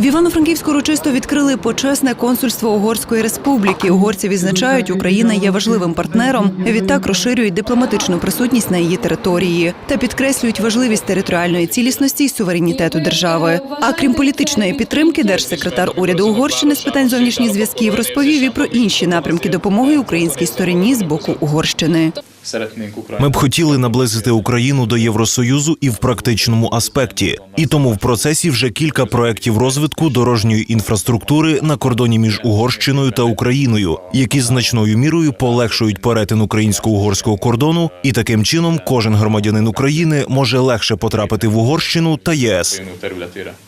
В Івано-Франківську урочисто відкрили почесне консульство Угорської республіки. Угорці відзначають, Україна є важливим партнером. Відтак розширюють дипломатичну присутність на її території та підкреслюють важливість територіальної цілісності і суверенітету держави. А крім політичної підтримки, держсекретар уряду Угорщини з питань зовнішніх зв'язків розповів і про інші напрямки допомоги українській стороні з боку Угорщини. Ми б хотіли наблизити Україну до Євросоюзу і в практичному аспекті. І тому в процесі вже кілька проєктів розвитку дорожньої інфраструктури на кордоні між Угорщиною та Україною, які значною мірою полегшують перетин українсько-угорського кордону, і таким чином кожен громадянин України може легше потрапити в Угорщину та ЄС.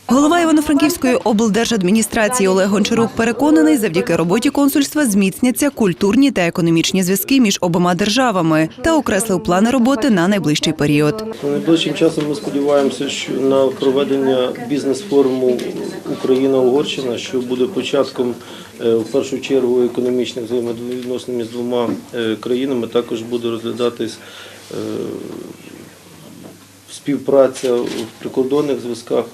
Голова Івано-Франківської облдержадміністрації Олег Гончарук переконаний, завдяки роботі консульства зміцняться культурні та економічні зв'язки між обома державами та окреслив плани роботи на найближчий період. Найближчим часом ми сподіваємося, що на проведення бізнес-форуму Україна-Угорщина, що буде початком е, в першу чергу економічних взаємовідносин між двома е, країнами, також буде розглядатись е, співпраця в прикордонних зв'язках.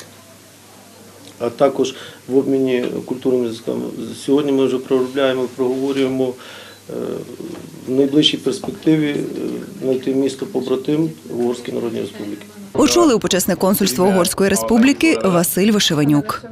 А також в обміні культурними зв'язками. Сьогодні ми вже проробляємо, проговорюємо в найближчій перспективі е, знайти місто побратим в Угорській Народній Республіки. Очолив почесне консульство Угорської республіки Василь Вишиванюк.